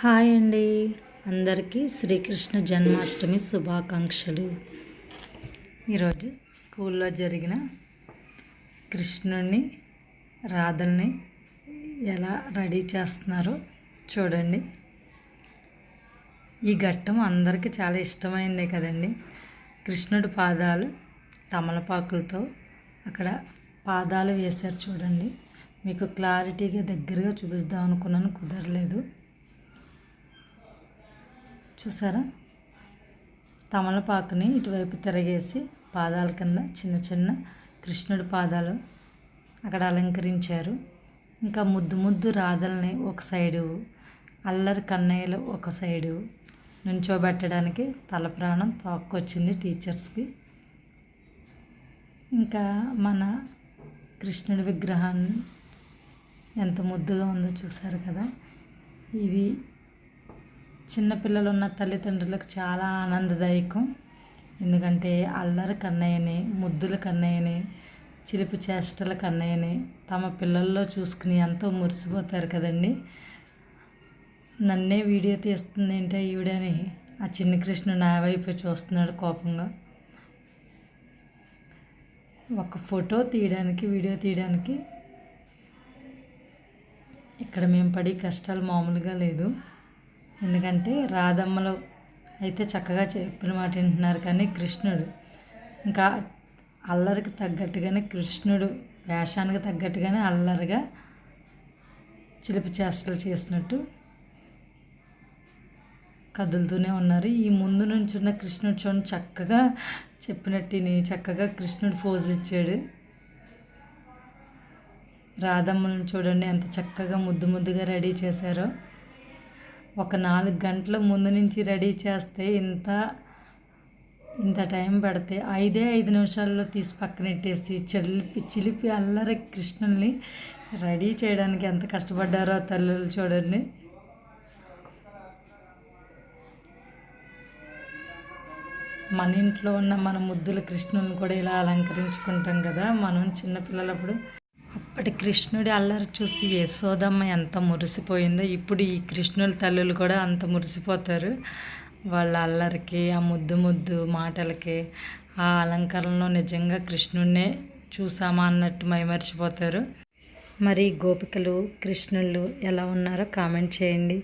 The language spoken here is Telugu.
హాయ్ అండి. అందరికీ శ్రీకృష్ణ జన్మాష్టమి శుభాకాంక్షలు. ఈరోజు స్కూల్లో జరిగిన కృష్ణుడిని రాధల్ని ఎలా రెడీ చేస్తున్నారో చూడండి. ఈ ఘట్టం అందరికీ చాలా ఇష్టమైందే కదండి. కృష్ణుడి పాదాలు తమలపాకులతో అక్కడ పాదాలు వేశారు చూడండి. మీకు క్లారిటీగా దగ్గరగా చూపిద్దాం అనుకున్నాను కుదరలేదు. చూసారా? తమలపాకుని ఇటువైపు తిరగేసి పాదాల కింద చిన్న చిన్న కృష్ణుడి పాదాలు అక్కడ అలంకరించారు. ఇంకా ముద్దు ముద్దు రాధల్ని ఒక సైడు అల్లరి కన్నయ్యలు ఒక సైడు నుంచోబెట్టడానికి తల ప్రాణం తోక్కొచ్చింది టీచర్స్కి. ఇంకా మన కృష్ణుడి విగ్రహాన్ని ఎంత ముద్దుగా ఉందో చూసారు కదా? ఇది చిన్నపిల్లలు ఉన్న తల్లిదండ్రులకు చాలా ఆనందదాయకం. ఎందుకంటే అల్లరి కన్నయ్యని ముద్దుల కన్నయ్యని చిలిపి చేష్టల కన్నయ్యని తమ పిల్లల్లో చూసుకుని ఎంతో మురిసిపోతారు కదండి. నన్నే వీడియో తీస్తుంది ఏంటో ఈవిడని? ఆ చిన్న కృష్ణుడు నా వైపు చూస్తున్నాడు కోపంగా. ఒక ఫోటో తీయడానికి వీడియో తీయడానికి ఇక్కడ మేము పడి కష్టాలు మామూలుగా లేదు. ఎందుకంటే రాధమ్మలు అయితే చక్కగా చెప్పిన మాట వింటున్నారు కానీ కృష్ణుడు. ఇంకా అల్లరికి తగ్గట్టుగానే కృష్ణుడు వేషానికి తగ్గట్టుగానే అల్లరిగా చిలిపి చేష్టలు చేసినట్టు కదులుతూనే ఉన్నారు. ఈ ముందు నుంచి ఉన్న కృష్ణుడు చూడండి చక్కగా చెప్పినట్టుని చక్కగా కృష్ణుడు ఫోజ్ ఇచ్చాడు. రాధమ్మను చూడండి ఎంత చక్కగా ముద్దు ముద్దుగా రెడీ చేశారో. ఒక నాలుగు గంటల ముందు నుంచి రెడీ చేస్తే ఇంత ఇంత టైం పడితే ఐదే ఐదు నిమిషాల్లో తీసి పక్కనెట్టేసి చిలిపి చిలిపి అల్లరి కృష్ణుల్ని రెడీ చేయడానికి ఎంత కష్టపడ్డారో తల్లులు చూడండి. మన ఇంట్లో ఉన్న మన ముద్దుల కృష్ణుని కూడా ఇలా అలంకరించుకుంటాం కదా మనం చిన్నపిల్లలప్పుడు. అప్పటి కృష్ణుడి అల్లరి చూసి యశోదమ్మ ఎంత మురిసిపోయిందో ఇప్పుడు ఈ కృష్ణుల తల్లులు కూడా అంత మురిసిపోతారు. వాళ్ళ అల్లరికి ఆ ముద్దు ముద్దు మాటలకి ఆ అలంకరణలో నిజంగా కృష్ణుడినే చూసామా అన్నట్టు మైమర్చిపోతారు. మరి గోపికలు కృష్ణుళ్ళు ఎలా ఉన్నారో కామెంట్ చేయండి.